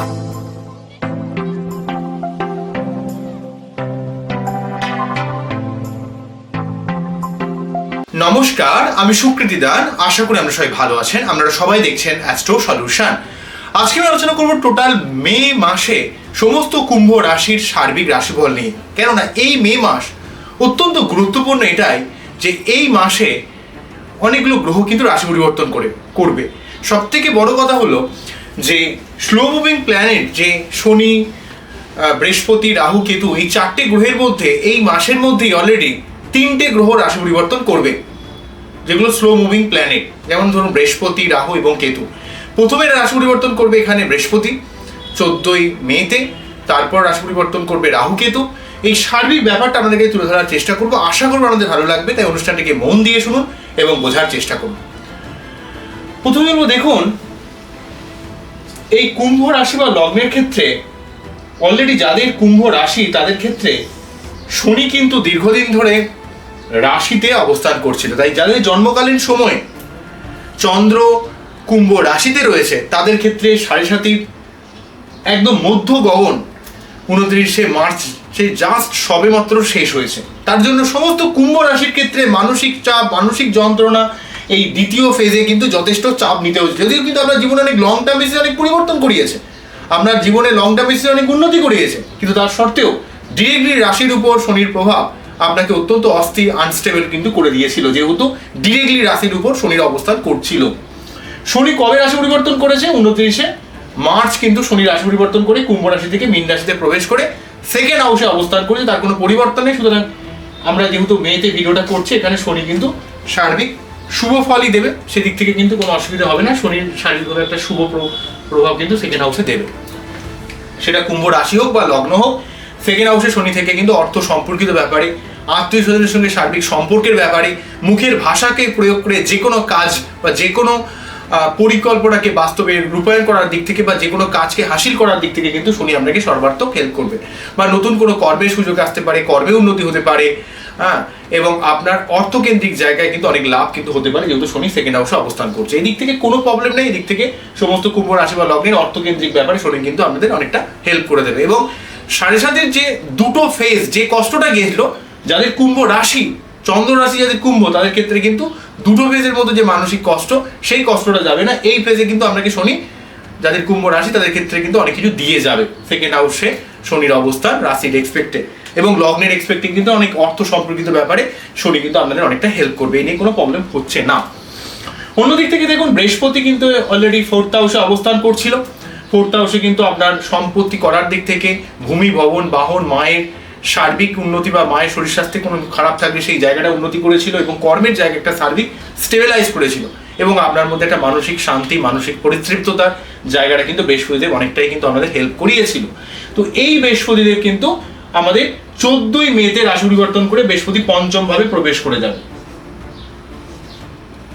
নমস্কার, আমি সুকৃতি দান। আশা করি আমরা সবাই ভালো আছেন। আপনারা সবাই দেখছেন অ্যাস্ট্রো সলিউশন আজকে আমি আলোচনা করব টোটাল মে মাসে সমস্ত কুম্ভ রাশির সার্বিক রাশিফল নিয়ে। কেননা এই মে মাস অত্যন্ত গুরুত্বপূর্ণ এটাই যে এই মাসে অনেকগুলো গ্রহ কিন্তু রাশি পরিবর্তন করে, করবে। সব থেকে বড় কথা হলো যে স্লো মুভিং প্ল্যানেট যে শনি বৃহস্পতি, রাহু, কেতু, এই চারটে গ্রহের মধ্যে এই মাসের মধ্যেই অলরেডি তিনটে গ্রহ রাশি পরিবর্তন করবে, যেগুলো স্লো মুভিং প্ল্যানেট যেমন ধরুন বৃহস্পতি, রাহু এবং কেতু। প্রথমে রাশি পরিবর্তন করবে এখানে বৃহস্পতি, চোদ্দই মেতে, তারপর রাশি পরিবর্তন করবে রাহু, কেতু। এই সার্বিক ব্যাপারটা আপনাদেরকে তুলে ধরার চেষ্টা করব। আশা করব আমাদের ভালো লাগবে, তাই অনুষ্ঠানটিকে মন দিয়ে শুনুন এবং বোঝার চেষ্টা করুন প্রথমে বলব, দেখুন এই কুম্ভ রাশি বা লগ্নের ক্ষেত্রে অলরেডি যাদের কুম্ভ রাশি, তাদের ক্ষেত্রে শনি কিন্তু দীর্ঘদিন ধরে রাশিতে অবস্থান করছিল। তাই যাদের জন্মকালীন সময়ে চন্দ্র কুম্ভ রাশিতে রয়েছে, তাদের ক্ষেত্রে সাড়ে সাতির একদম মধ্য গগন উনত্রিশে মার্চ, সে জাস্ট সবেমাত্র শেষ হয়েছে। তার জন্য সমস্ত কুম্ভ রাশির ক্ষেত্রে মানসিক চাপ, মানসিক যন্ত্রণা এই দ্বিতীয় ফেজে কিন্তু যথেষ্ট চাপ নিতে হচ্ছে যদিও কিন্তু আপনার জীবনে অনেক লং টার্ম বেসিসে অনেক পরিবর্তন করিয়েছে। আপনার জীবনে লং টার্ম বেসিসে অনেক উন্নতি করিয়েছে। কিন্তু তার সত্ত্বেও ডিরেক্টলি রাশির উপর শনির প্রভাব আপনাকে অত্যন্ত অস্থির আনস্টেবল কিন্তু করে দিয়েছিল, যেহেতু ডিরেক্টলি রাশির উপর শনির অবস্থান করছিল। শনি কবে রাশি পরিবর্তন করেছে? উনত্রিশে মার্চ কিন্তু শনি রাশি পরিবর্তন করে কুম্ভ রাশি থেকে মীন রাশিতে প্রবেশ করে সেকেন্ড হাউসে অবস্থান করেছে, তার কোনো পরিবর্তন নেই। সুতরাং আমরা যেহেতু মেয়েতে ভিডিওটা করছি, এখানে শনি কিন্তু সার্বিক শুভ ফলই দেবে, সেদিক থেকে কিন্তু কোনো অসুবিধা হবে না। শনির শারীরিকভাবে একটা শুভ প্র- প্রভাব কিন্তু সেকেন্ড হাউসে দেবে। সেটা কুম্ভ রাশি হোক বা লগ্ন হোক সেকেন্ড হাউসে শনি থেকে কিন্তু অর্থ সম্পর্কিত ব্যাপারে, আত্মীয় স্বজনের সঙ্গে সার্বিক সম্পর্কের ব্যাপারে, মুখের ভাষাকে প্রয়োগ করে যে কোনো কাজ বা যে কোনো পরিকল্পনাকে বাস্তবে রূপায়ণ করার দিক থেকে বা যে কোনো কাজকে হাসিল করার দিক থেকে কিন্তু শনি আপনাকে সর্বার্থক হেল্প করবে। বা নতুন কোনো কর্মের সুযোগ আসতে পারে, কর্মে উন্নতি হতে পারে হ্যাঁ? এবং আপনার অর্থকেন্দ্রিক জায়গায় কিন্তু অনেক লাভ কিন্তু হতে পারে যেহেতু শনি সেকেন্ড হাউসে অবস্থান করছে। এই দিক থেকে কোনো প্রবলেম নেই এই দিক থেকে সমস্ত কুম্ভ রাশি বা লগ্নের অর্থকেন্দ্রিক ব্যাপারে শনি কিন্তু আপনাদের অনেকটা হেল্প করে দেবে। এবং সাড়ে সাতের যে দুটো ফেজ যে কষ্টটা গিয়েছিল, যাদের কুম্ভ রাশি, চন্দ্র রাশি যাদের কুম্ভ, তাদের ক্ষেত্রে কিন্তু দুটো ফেজের মধ্যে যে মানসিক কষ্ট, সেই কষ্টটা যাবে না। এই ফেজে কিন্তু আপনাকে শনি, যাদের কুম্ভ রাশি, তাদের ক্ষেত্রে কিন্তু অনেক কিছু দিয়ে যাবে। সেকেন্ড হাউসে শনির অবস্থান রাশির এক্সপেক্টে এবং লগ্নের এক্সপেক্টিং কিন্তু অনেক অর্থ সম্পর্কিত ব্যাপারে শনি কিন্তু আপনাদের অনেকটা হেল্প করবে। এই নিয়ে কোনো প্রবলেম হচ্ছে না। অন্যদিক থেকে দেখুন, বৃহস্পতি কিন্তু অলরেডি ফোর্থ হাউসে অবস্থান করছিল। ফোর্থ হাউসে কিন্তু আপনার সম্পত্তি করার দিক থেকে, ভূমি, ভবন, বাহন, মায়ের সার্বিক উন্নতি বা মায়ের শরীর স্বাস্থ্যে কোনো খারাপ থাকলে সেই জায়গাটা উন্নতি করেছিল এবং কর্মের জায়গা একটা সার্বিক স্টেবিলাইজ করেছিল। এবং আপনার মধ্যে একটা মানসিক শান্তি, মানসিক পরিতৃপ্ততার জায়গাটা কিন্তু বৃহস্পতিদেব অনেকটাই কিন্তু আমাদের হেল্প করিয়েছিল। তো এই বৃহস্পতিদেব কিন্তু আমাদের চোদ্দই মেতে রাশি পরিবর্তন করে বৃহস্পতি পঞ্চম ভাবে প্রবেশ করে যাবে।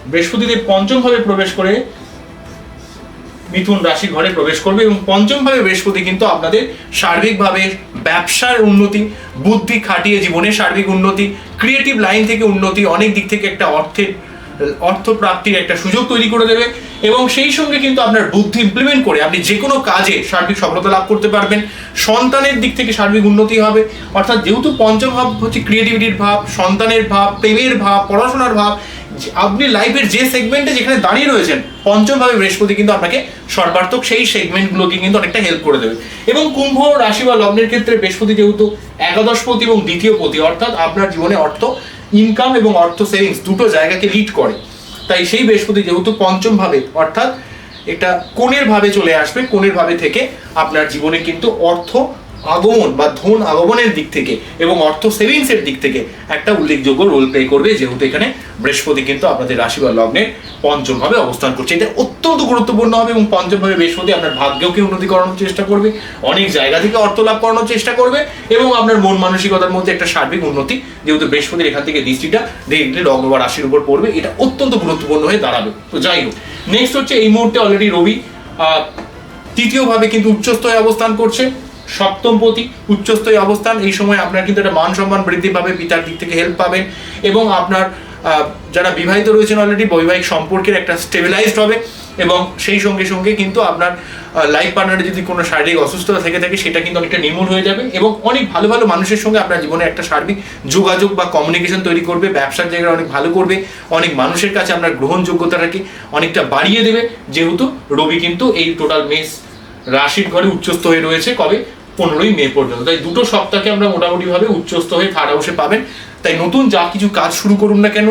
বৃহস্পতিদেব পঞ্চম ভাবে প্রবেশ করে মিথুন রাশি ঘরে প্রবেশ করবে এবং পঞ্চম ভাবে বৃহস্পতি কিন্তু আপনাদের সার্বিকভাবে ব্যবসার উন্নতি, বুদ্ধি খাটিয়ে জীবনের সার্বিক উন্নতি ক্রিয়েটিভ লাইন থেকে উন্নতি, অনেক দিক থেকে একটা অর্থের অর্থ প্রাপ্তির একটা সুযোগ তৈরি করে দেবে এবং সেই সঙ্গে কিন্তু আপনার বুদ্ধি ইমপ্লিমেন্ট করে আপনি যে কোনো কাজে সার্বিক সফলতা লাভ করতে পারবেন। সন্তানের দিক থেকে সার্বিক উন্নতি হবে। অর্থাৎ যেহেতু পঞ্চম ভাব হচ্ছে ক্রিয়েটিভিটির ভাব, সন্তানের ভাব, প্রেমের ভাব, পড়াশোনার ভাব আপনি লাইফের যে সেগমেন্টে যেখানে দাঁড়িয়ে রয়েছেন পঞ্চম ভাবে বৃহস্পতি কিন্তু আপনাকে সর্বার্থক সেই সেগমেন্টগুলোকে কিন্তু অনেকটা হেল্প করে দেবে। এবং কুম্ভ রাশি বা লগ্নের ক্ষেত্রে বৃহস্পতি যেহেতু একাদশপতি এবং দ্বিতীয় পতি অর্থাৎ আপনার জীবনে অর্থ ইনকাম এবং অর্থ সেভিংস দুটো জায়গাকে লিড করে। তাই সেই বৃহস্পতি যেহেতু পঞ্চম ভাবে অর্থাৎ এটা কোণের ভাবে চলে আসবে, কোণের ভাবে থেকে আপনার জীবনে কিন্তু অর্থ আগমন বা ধন আগমনের দিক থেকে এবং অর্থ সেভিংস এর দিক থেকে একটা উল্লেখযোগ্য রোল প্লে করবে, যেহেতু এখানে বৃহস্পতি কিন্তু আপনাদের রাশি বা লগ্নে পঞ্চম ভাবে অবস্থান করছে। এটা অত্যন্ত গুরুত্বপূর্ণ হবে এবং পঞ্চম ভাবে বৃহস্পতি আপনার ভাগ্যকে উন্নতি করানোর চেষ্টা করবে, অনেক জায়গা থেকে অর্থ লাভ করানোর চেষ্টা করবে এবং আপনার মন মানসিকতার মধ্যে একটা সার্বিক উন্নতি, যেহেতু বৃহস্পতির এখান থেকে দৃষ্টিটা ডিরেক্টলি লগ্ন বা রাশির উপর পড়বে, এটা অত্যন্ত গুরুত্বপূর্ণ হয়ে দাঁড়াবে। তো যাই হোক নেক্সট হচ্ছে এই মুহূর্তে অলরেডি রবি তৃতীয়ভাবে কিন্তু উচ্চস্তয়ে অবস্থান করছে। সপ্তম পতি উচ্চস্তয় অবস্থান। এই সময় আপনার কিন্তু একটা মান সম্মান বৃদ্ধি পাবে, পিতার দিক থেকে হেল্প পাবেন এবং আপনার যারা বিবাহিত রয়েছেন অলরেডি বৈবাহিক সম্পর্কের একটা স্টেবিলাইজড হবে এবং সেই সঙ্গে সঙ্গে কিন্তু আপনার লাইফ পার্টনারে যদি কোনো শারীরিক অসুস্থতা থেকে থাকে, সেটা কিন্তু অনেকটা নির্মূল হয়ে যাবে এবং অনেক ভালো ভালো মানুষের সঙ্গে আপনার জীবনে একটা সার্বিক যোগাযোগ বা কমিউনিকেশন তৈরি করবে, ব্যবসার জায়গায় অনেক ভালো করবে, অনেক মানুষের কাছে আপনার গ্রহণযোগ্যতাটাকে অনেকটা বাড়িয়ে দেবে। যেহেতু রবি কিন্তু এই টোটাল মেস রাশির ঘরে উচ্চস্থ হয়ে রয়েছে। কবে? পনেরোই মে পর্যন্ত। তাই দুটো সপ্তাহে আমরা মোটামুটিভাবে উচ্চস্থ হয়ে থার্ড হাউসে পাবেন। তাই নতুন যা কিছু কাজ শুরু করুন না কেন,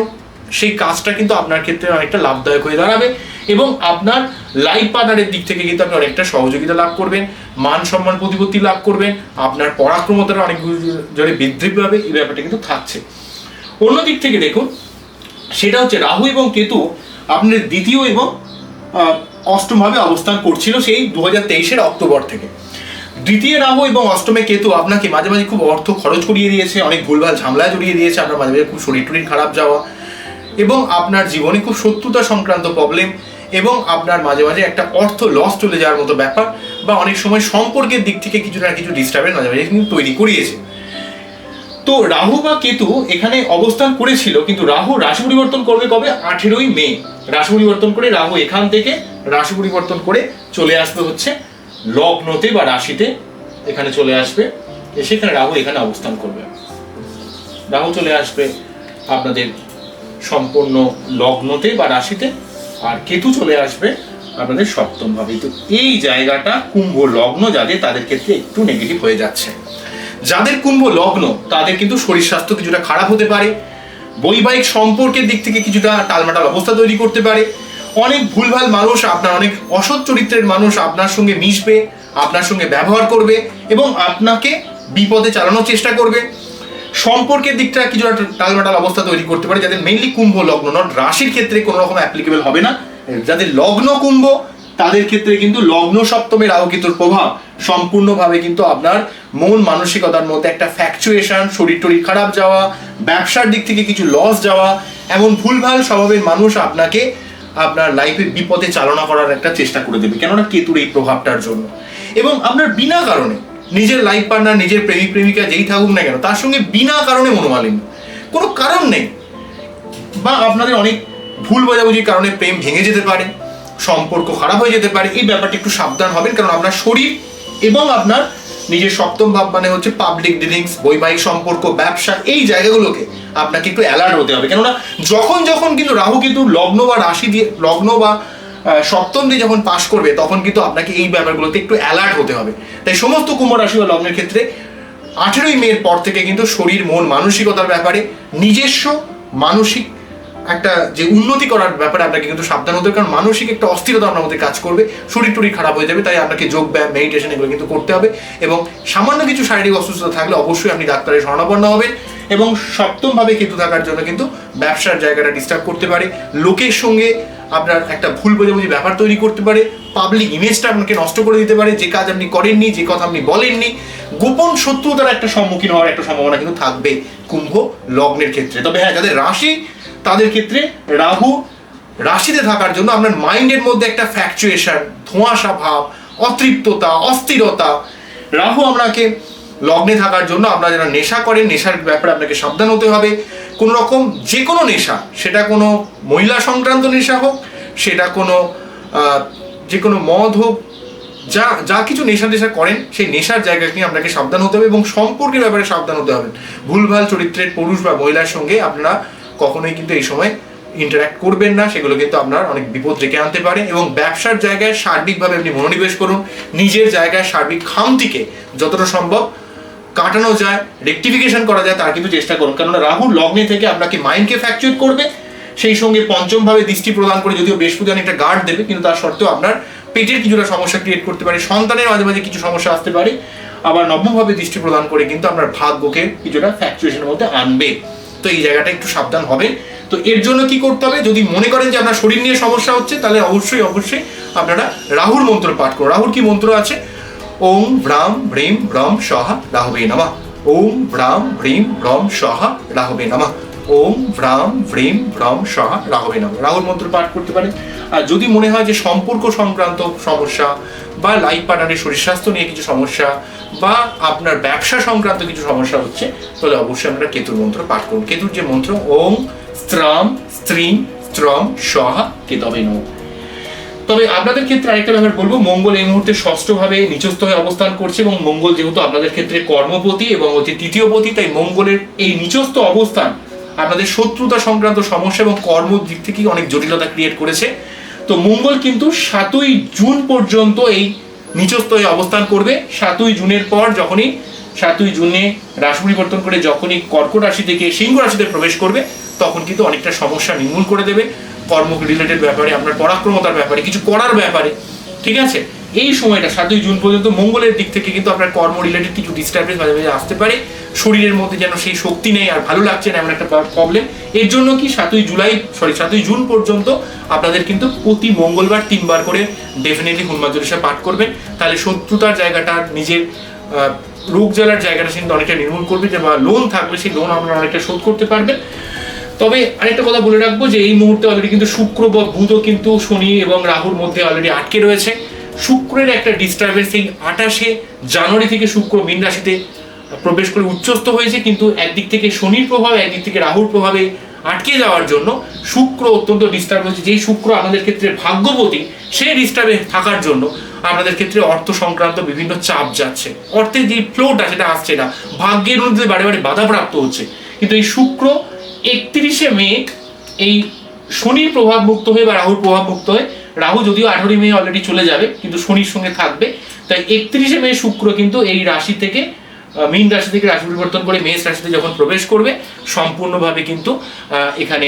সেই কাজটা কিন্তু আপনার ক্ষেত্রে অনেকটা লাভদায়ক হয়ে দাঁড়াবে এবং আপনার লাইফ পার্টনারের দিক থেকে কিন্তু আপনি অনেকটা সহযোগিতা লাভ করবেন, মান সম্মান প্রতিপত্তি লাভ করবেন, আপনার পরাক্রমতাটা অনেক জোরে বৃদ্ধি পাবে, এই ব্যাপারটা কিন্তু থাকছে। অন্য দিক থেকে দেখুন, সেটা হচ্ছে রাহু এবং কেতু আপনার দ্বিতীয় এবং অষ্টমভাবে অবস্থান করছিল সেই দু হাজার তেইশের অক্টোবর থেকে। দ্বিতীয় রাহু এবং অষ্টমে কেতু আপনাকে মাঝে মাঝে খুব অর্থ খরচ করিয়ে দিয়েছে, অনেক ভুলভাল ঝামেলায় জড়িয়ে দিয়েছে, আপনার মাঝে মাঝে খুব শরীর টরীর খারাপ যাওয়া এবং আপনার জীবনে খুব শত্রুতা সংক্রান্ত প্রবলেম এবং আপনার মাঝে মাঝে একটা অর্থ লস চলে যাওয়ার মতো ব্যাপার বা অনেক সময় সম্পর্কের দিক থেকে কিছু না কিছু ডিস্টার্বেন্স মাঝে মাঝে কিন্তু তৈরি করিয়েছে। তো রাহু বা কেতু এখানে অবস্থান করেছিল, কিন্তু রাহু রাশি পরিবর্তন করবে কবে? আঠেরোই মে। রাশি পরিবর্তন করে রাহু এখান থেকে রাশি পরিবর্তন করে চলে আসবে হচ্ছে লগ্নতে বা রাশিতে এখানে চলে আসবে এসে এখানে রাহু এখানে অবস্থান করবে। রাহু চলে আসবে আপনাদের সম্পূর্ণ লগ্নতে বা রাশিতে, আর কেতু চলে আসবে আপনাদের সপ্তম ভাবে। তো এই জায়গাটা কুম্ভ লগ্ন যাদের, তাদের ক্ষেত্রে একটু নেগেটিভ হয়ে যাচ্ছে। যাদের কুম্ভ লগ্ন, তাদের কিন্তু শরীর স্বাস্থ্য কিছুটা খারাপ হতে পারে। বৈবাহিক সম্পর্কের দিক থেকে কিছুটা টালমাটাল অবস্থা তৈরি করতে পারে। অনেক ভুলভাল মানুষ আপনার, অনেক অসৎ চরিত্রের মানুষ আপনার সঙ্গে মিশবে, আপনার সঙ্গে ব্যবহার করবে এবং আপনাকে বিপদে চালানোর চেষ্টা করবে। সম্পর্কের দিকটা কিছুটা টালমাটাল অবস্থা তৈরি করতে পারে, যাদের মেইনলি কুম্ভ লগ্ন নট রাশির ক্ষেত্রে কোনো রকম অ্যাপ্লিকেবল হবে না। যাদের লগ্ন কুম্ভ, তাদের ক্ষেত্রে কিন্তু লগ্ন সপ্তমের রাহু প্রভাব সম্পূর্ণভাবে কিন্তু আপনার মন মানসিকতার মধ্যে একটা ফ্যাকচুয়েশন শরীর টরীর খারাপ যাওয়া, ব্যবসার দিক থেকে কিছু লস যাওয়া, এমন ভুলভাল স্বভাবের মানুষ আপনাকে আপনার লাইফে বিপদে চালনা করার একটা চেষ্টা করে দেবে। কেননা কেতুর এই প্রভাবটার জন্য। এবং আপনার বিনা কারণে, নিজের লাইফ পার্টনার নিজের প্রেমিক প্রেমিকা যেই থাকুক না কেন, তার সঙ্গে বিনা কারণে মনোমালিন্য। কোনো কারণ নেই। বা আপনাদের অনেক ভুল বোঝাবুঝির কারণে প্রেম ভেঙে যেতে পারে, সম্পর্ক খারাপ হয়ে যেতে পারে, এই ব্যাপারটা একটু সাবধান হবেন, কারণ আপনার শরীর এবং আপনার নিজের সপ্তম ভাব মানে হচ্ছে পাবলিক ডিলিংস বৈবাহিক সম্পর্ক, ব্যবসা, এই জায়গাগুলোকে আপনাকে একটু অ্যালার্ট হতে হবে। কেননা যখন যখন কিন্তু রাহু কিন্তু লগ্ন বা রাশি দিয়ে, লগ্ন বা সপ্তম দিয়ে যখন পাশ করবে, তখন কিন্তু আপনাকে এই ব্যাপারগুলোতে একটু অ্যালার্ট হতে হবে। তাই সমস্ত কুম্ভ রাশি বা লগ্নের ক্ষেত্রে আঠেরোই মের পর থেকে কিন্তু শরীর, মন, মানসিকতার ব্যাপারে নিজস্ব মানসিক একটা যে উন্নতি করার ব্যাপারে আপনাকে কিন্তু সাবধান হতে হবে। কারণ মানসিক একটা অস্থিরতা আপনার মধ্যে কাজ করবে, শরীর টরীর খারাপ হয়ে যাবে, তাই আপনাকে যোগ ব্যায়াম মেডিটেশন এগুলো কিন্তু করতে হবে এবং সামান্য কিছু শারীরিক অসুস্থতা থাকলে অবশ্যই আপনি ডাক্তারের শরণাপন্ন হবেন এবং সপ্তমভাবে কেতু থাকার জন্য কিন্তু ব্যবসার জায়গাটা ডিস্টার্ব করতে পারে। লোকের সঙ্গে আপনার একটা ভুল বোঝাবুঝি ব্যাপার তৈরি করতে পারে। পাবলিক ইমেজটা আপনাকে নষ্ট করে দিতে পারে। যে কাজ আপনি করেননি, যে কথা আপনি বলেননি, গোপন শত্রুতার একটা সম্মুখীন হওয়ার একটা সম্ভাবনা কিন্তু থাকবে কুম্ভ লগ্নের ক্ষেত্রে। তবে হ্যাঁ যাদের রাশি তাদের ক্ষেত্রে রাহু রাশিতে থাকার জন্য আপনার মাইন্ডের মধ্যে একটা ফ্যাকচুয়েশন ধোঁয়াশা ভাব, অতৃপ্ততা, অস্থিরতা। রাহু আপনাকে লগ্নে থাকার জন্য আপনারা যারা নেশা করেন, নেশার ব্যাপারে আপনাকে সাবধান হতে হবে। কোনো রকম যে কোনো নেশা, সেটা কোনো মহিলা সংক্রান্ত নেশা হোক, সেটা কোনো যে কোনো মদ হোক, যা যা কিছু নেশা টেশা করেন, সেই নেশার জায়গা নিয়ে আপনাকে সাবধান হতে হবে এবং সম্পর্কের ব্যাপারে সাবধান হতে হবে। ভুলভাল চরিত্রের পুরুষ বা মহিলার সঙ্গে আপনারা কখনোই কিন্তু এই সময় ইন্টারাক্ট করবেন না, সেগুলো কিন্তু আপনার অনেক বিপদ রেখে আনতে পারে এবং ব্যবসার জায়গায় সার্বিকভাবে আপনি মনোনিবেশ করুন, নিজের জায়গায় সার্বিক খামতিকে যতটা সম্ভব কাটানো যায় রেকটিফিকেশন করা যায়, তার কিন্তু চেষ্টা করুন। কেননা রাহু লগ্নে থেকে আপনাকে মাইন্ডকে ফ্যাকচুয়েট করবে, সেই সঙ্গে পঞ্চমভাবে দৃষ্টি প্রদান করে যদিও বৃহস্পতি অনেকটা গার্ড দেবে, কিন্তু তার সত্ত্বেও আপনার পেটের কিছুটা সমস্যা ক্রিয়েট করতে পারে, সন্তানের মাঝে মাঝে কিছু সমস্যা আসতে পারে, আবার নবমভাবে দৃষ্টি প্রদান করে কিন্তু আপনার ভাগ্যকে কিছুটা ফ্যাকচুয়েশনের মধ্যে আনবে। তো এই জায়গাটা একটু সাবধান হবেন তো এর জন্য কি করতে হবে? যদি মনে করেন যে আপনার শরীর নিয়ে সমস্যা হচ্ছে, তাহলে অবশ্যই অবশ্যই আপনারা রাহুর মন্ত্র পাঠ করুন। রাহুর কি মন্ত্র আছে? ওম ভ্রাম ভ্রিম ভ্রম সহা রাহবে নমঃ। ওম ভ্রাম ভ্রিম ভ্রম সহা রাহবে নমঃ। ওম ভ্রাম ভ্রিম ভ্রম সহা রাহবে নমঃ। রাহুর মন্ত্র পাঠ করতে পারেন। আর যদি মনে হয় যে সম্পর্ক সংক্রান্ত সমস্যা বা লাইফ পার্টনারের শরীর স্বাস্থ্য নিয়ে কিছু সমস্যা বা আপনার ব্যবসা সংক্রান্ত কিছু সমস্যা হচ্ছে, তাহলে অবশ্যই আপনারা কেতুর মন্ত্র পাঠ করুন কেতুর যে মন্ত্র, ওম, স্ত্রাম, স্ত্রীম, স্ত্রম সহা কেতবে নমঃ তবে আপনাদের ক্ষেত্রে আরেকটা ব্যাপার বলব, মঙ্গল এই মুহূর্তে ষষ্ঠভাবে নিচস্থ হয়ে অবস্থান করছে এবং মঙ্গল যেহেতু আপনাদের ক্ষেত্রে কর্মপতি এবং হচ্ছে তৃতীয় পতি, তাই মঙ্গলের এই নিচস্থ অবস্থান আপনাদের শত্রুতা সংক্রান্ত সমস্যা এবং কর্ম দিক থেকে অনেক জটিলতা ক্রিয়েট করেছে। তো মঙ্গল কিন্তু সাতই জুন পর্যন্ত এই নিচস্থ হয়ে অবস্থান করবে। সাতই জুনের পর যখনই, সাতই জুনে রাশি পরিবর্তন করে যখনই কর্কট রাশি থেকে সিংহ রাশিতে প্রবেশ করবে, তখন কিন্তু অনেকটা সমস্যা নির্মূল করে দেবে। কর্ম রিলেটেড ব্যাপারে, আপনার পরাক্রমতার ব্যাপারে, কিছু করার ব্যাপারে। ঠিক আছে? এই সময়টা, সাতই জুন পর্যন্ত মঙ্গলের দিক থেকে কিন্তু আপনার কর্ম রিলেটেড কিছু ডিস্টার্বেন্স মাঝে মাঝে আসতে পারে। শরীরের মধ্যে যেন সেই শক্তি নেই আর ভালো লাগছে না এমন একটা প্রবলেম এর জন্য কি সাতই জুলাই সরি সাতই জুন পর্যন্ত আপনাদের কিন্তু প্রতি মঙ্গলবার তিনবার করে ডেফিনেটলি হনুমান চল্লিশা পাঠ করবেন। তাহলে শত্রুতার জায়গাটা, নিজের রোগ জ্বালার জায়গাটা কিন্তু অনেকটা নির্মূল করবে যে বা লোন থাকবে সেই লোন আপনারা অনেকটা শোধ করতে পারবেন। তবে আরেকটা কথা বলে রাখব যে এই মুহূর্তে অলরেডি কিন্তু শুক্র বা বুধও কিন্তু শনি এবং রাহুর মধ্যে অলরেডি আটকে রয়েছে। শুক্রের একটা ডিস্টারবেন্স এই আঠাশে জানুয়ারি থেকে শুক্র মীন রাশিতে প্রবেশ করে উচ্চস্থ হয়েছে, কিন্তু একদিক থেকে শনির প্রভাবে, একদিক থেকে রাহুর প্রভাবে আটকে যাওয়ার জন্য শুক্র অত্যন্ত ডিস্টার্ব হয়েছে। যেই শুক্র আমাদের ক্ষেত্রে ভাগ্যবতী, সেই ডিস্টার্বে থাকার জন্য আপনাদের ক্ষেত্রে অর্থ সংক্রান্ত বিভিন্ন চাপ যাচ্ছে। অর্থের যে ফ্লোটা সেটা আসছে না। ভাগ্যের মধ্যে বারে বারে বাধাপ্রাপ্ত হচ্ছে। কিন্তু এই শুক্র একত্রিশে মে, এই শনির প্রভাব মুক্ত হয়ে বা রাহুর প্রভাব মুক্ত হয়ে, রাহু যদিও আঠারোই মে অলরেডি চলে যাবে, কিন্তু শনির সঙ্গে থাকবে। তাই একত্রিশে মে শুক্র কিন্তু এই রাশি থেকে মীন রাশি থেকে রাশি পরিবর্তন করে মেষ রাশিতে যখন প্রবেশ করবে, সম্পূর্ণভাবে কিন্তু এখানে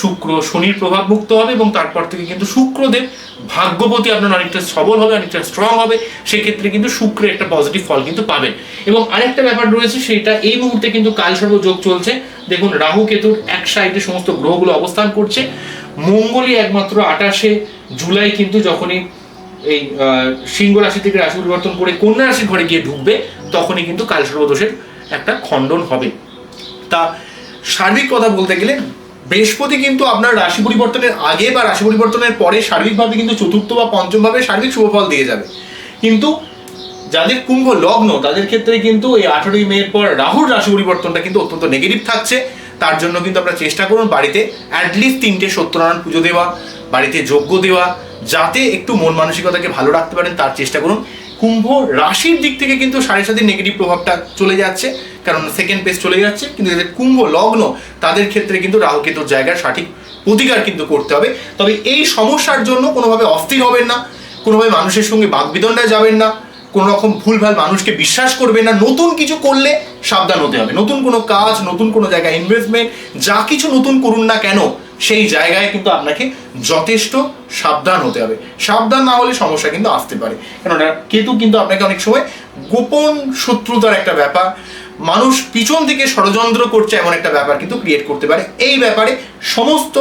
শুক্র শনির প্রভাব মুক্ত হবে এবং তারপর থেকে কিন্তু শুক্রদেব ভাগ্যবতী আপনার অনেকটা সবল হবে, অনেকটা স্ট্রং হবে। সেক্ষেত্রে কিন্তু শুক্রের একটা পজিটিভ ফল কিন্তু পাবেন। এবং আরেকটা ব্যাপার রয়েছে, সেটা এই মুহূর্তে কিন্তু কালসর্ব যোগ চলছে। দেখুন, রাহু কেতুর এক সাইডে সমস্ত গ্রহগুলো অবস্থান করছে। মঙ্গলই একমাত্র আঠাশে জুলাই কিন্তু যখনই এই সিংহ রাশি থেকে রাশি পরিবর্তন করে কন্যা রাশির ঘরে গিয়ে ঢুকবে, তখনই কিন্তু কালসর্বদোষের একটা খণ্ডন হবে। তা সার্বিক কথা বলতে গেলে, বৃহস্পতি কিন্তু আপনার রাশি পরিবর্তনের আগে বা রাশি পরিবর্তনের পরে সার্বিকভাবে কিন্তু চতুর্থ বা পঞ্চমভাবে সার্বিক শুভফল দিয়ে যাবে। কিন্তু যাদের কুম্ভ লগ্ন, তাদের ক্ষেত্রে কিন্তু এই আঠেরোই মের পর রাহুর রাশি পরিবর্তনটা কিন্তু অত্যন্ত নেগেটিভ থাকছে। তার জন্য কিন্তু আপনারা চেষ্টা করুন বাড়িতে অ্যাটলিস্ট তিনটে সত্যনারায়ণ পুজো দেওয়া, বাড়িতে যজ্ঞ দেওয়া যাতে একটু মন মানসিকতাকে ভালো রাখতে পারেন, তার চেষ্টা করুন। কুম্ভ রাশির দিক থেকে কিন্তু সাড়ে সাথে নেগেটিভ প্রভাবটা চলে যাচ্ছে, কারণ সেকেন্ড পেজ চলে যাচ্ছে। কিন্তু যাদের কুম্ভ, লগ্ন, তাদের ক্ষেত্রে কিন্তু রাহু কেতুর জায়গার সঠিক প্রতিকার কিন্তু করতে হবে। তবে এই সমস্যার জন্য কোনোভাবে অস্থির হবেন না, কোনোভাবে মানুষের সঙ্গে বাগবিদণ্ডায় যাবেন না কোনো রকম ভুলভাল মানুষকে বিশ্বাস করবে না। নতুন কিছু করলে সাবধান হতে হবে। নতুন কোনো কাজ, নতুন কোনো জায়গায় ইনভেস্টমেন্ট যা কিছু নতুন করুন না কেন সেই জায়গায় কিন্তু আপনাকে যথেষ্ট সাবধান হতে হবে। সাবধান না হলে সমস্যা কিন্তু আসতে পারে। কেননা কেতু কিন্তু আপনাকে অনেক সময় গোপন শত্রুতার একটা ব্যাপার, মানুষ পিছন থেকে ষড়যন্ত্র করছে এমন একটা ব্যাপার কিন্তু ক্রিয়েট করতে পারে। এই ব্যাপারে সমস্ত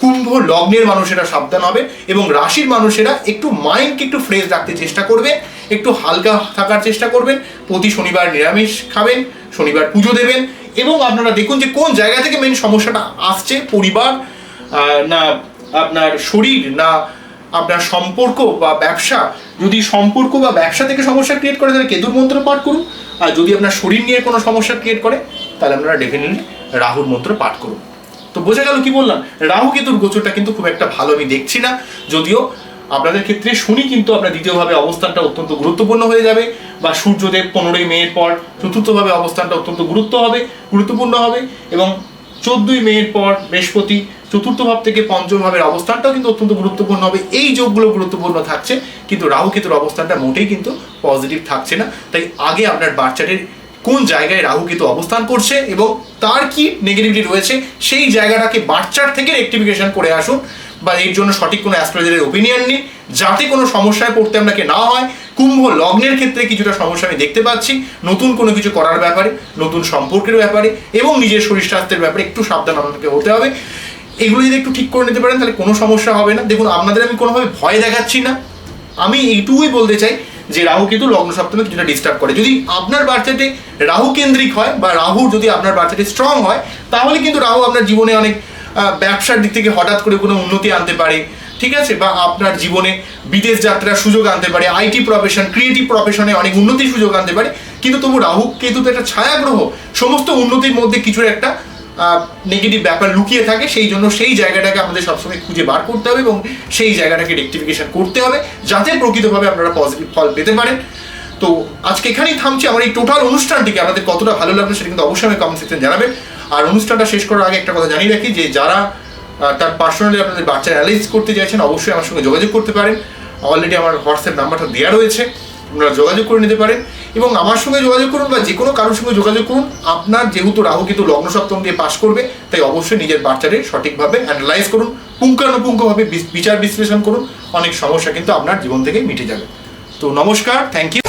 কুম্ভ লগ্নের মানুষেরা সাবধান হবে এবং রাশির মানুষেরা একটু মাইন্ডকে একটু ফ্রেশ রাখতে চেষ্টা করবে, একটু হালকা থাকার চেষ্টা করবেন। প্রতি শনিবার নিরামিষ খাবেন, শনিবার পুজো দেবেন এবং আপনারা দেখুন যে কোন জায়গা থেকে মেন সমস্যাটা আসছে, পরিবার না আপনার শরীর, না আপনার সম্পর্ক বা ব্যবসা। যদি সম্পর্ক বা ব্যবসা থেকে সমস্যা ক্রিয়েট করে, তাহলে কেতুর মন্ত্র পাঠ করুন। আর যদি আপনার শরীর নিয়ে কোনো সমস্যা ক্রিয়েট করে, তাহলে আপনারা ডেফিনেটলি রাহুর মন্ত্র পাঠ করুন। তো বোঝা গেল কি বললাম? রাহু কেতুর গোচরটা কিন্তু খুব একটা ভালো আমি দেখছি না। যদিও আপনাদের ক্ষেত্রে শনি কিন্তু আপনার দ্বিতীয়ভাবে অবস্থানটা অত্যন্ত গুরুত্বপূর্ণ হয়ে যাবে। বা সূর্যদেব পনেরোই মেয়ের পর চতুর্থভাবে অবস্থানটা অত্যন্ত গুরুত্ব হবে গুরুত্বপূর্ণ হবে এবং চোদ্দই মেয়ের পর বৃহস্পতি চতুর্থ ভাব থেকে পঞ্চম ভাবের অবস্থানটাও কিন্তু অত্যন্ত গুরুত্বপূর্ণ হবে। এই যোগগুলো গুরুত্বপূর্ণ থাকছে, কিন্তু রাহু কেতুর অবস্থানটা মোটেই কিন্তু পজিটিভ থাকছে না। তাই আগে আপনার বাচ্চাটির কোন জায়গায় রাহু কেতু অবস্থান করছে এবং তার কি নেগেটিভিটি রয়েছে, সেই জায়গাটাকে বাচ্চার থেকে রেক্টিফিকেশন করে আসুন। বা এর জন্য সঠিক কোনো অ্যাস্ট্রোলজারের ওপিনিয়ন নিন যাতে কোনো সমস্যায় পড়তে আপনাকে না হয়, কুম্ভ লগ্নের ক্ষেত্রে কিছুটা সমস্যা আমি দেখতে পাচ্ছি। নতুন কোনো কিছু করার ব্যাপারে, নতুন সম্পর্কের ব্যাপারে এবং নিজের শরীর স্বাস্থ্যের ব্যাপারে একটু সাবধান আপনাকে হতে হবে। এগুলো যদি একটু ঠিক করে নিতে পারেন, তাহলে কোনো সমস্যা হবে না। দেখুন, আপনাদের আমি কোনোভাবে ভয় দেখাচ্ছি না। আমি এইটুকুই বলতে চাই যে রাহু কিন্তু লগ্ন সপ্তমে কিছুটা ডিস্টার্ব করে। যদি আপনার বার্থডে রাহু কেন্দ্রিক হয় বা রাহু যদি আপনার বার্থডে স্ট্রং হয়, তাহলে কিন্তু রাহু আপনার জীবনে অনেক ব্যবসার দিক থেকে হঠাৎ করে কোনো উন্নতি আনতে পারে, ঠিক আছে? বা আপনার জীবনে বিদেশ যাত্রার সুযোগ আনতে পারে আইটি প্রফেশন ক্রিয়েটিভ প্রফেশনে অনেক উন্নতির সুযোগ আনতে পারে। কিন্তু তবু রাহু, কেতু তো একটা ছায়া গ্রহ সমস্ত উন্নতির মধ্যে কিছুর একটা নেগেটিভ ব্যাপার লুকিয়ে থাকে, সেই জন্য সেই জায়গাটাকে আমাদের সবসময় খুঁজে বার করতে হবে এবং সেই জায়গাটাকে রেক্টিফিকেশন করতে হবে, যাতে প্রকৃতভাবে আপনারা পজিটিভ ফল পেতে পারেন। তো আজকে এখানেই থামছি। আমার এই টোটাল অনুষ্ঠানটিকে আমাদের কতটা ভালো লাগল সেটা কিন্তু অবশ্যই আমি কমেন্ট সেকশন জানাবেন। আর অনুষ্ঠানটা শেষ করার আগে একটা কথা জানিয়ে রাখি যে যারা তার পার্সোনালি আপনাদের বাচ্চা অ্যানালাইজ করতে চাইছেন, অবশ্যই আমার সঙ্গে যোগাযোগ করতে পারেন। অলরেডি আমার হোয়াটসঅ্যাপ নাম্বারটা দেওয়া রয়েছে, আপনারা যোগাযোগ করে নিতে পারেন। এবং আমার সঙ্গে যোগাযোগ করুন বা যে কোনো কারোর সঙ্গে যোগাযোগ করুন, আপনার যেহেতু রাহু কিন্তু লগ্ন সপ্তম দিয়ে পাশ করবে, তাই অবশ্যই নিজের বাচ্চাকে সঠিকভাবে অ্যানালাইজ করুন, পুঙ্খানুপুঙ্খভাবে বিচ- বিচার বিশ্লেষণ করুন, অনেক সমস্যা কিন্তু আপনার জীবন থেকে মিটে যাবে। তো নমস্কার থ্যাংক ইউ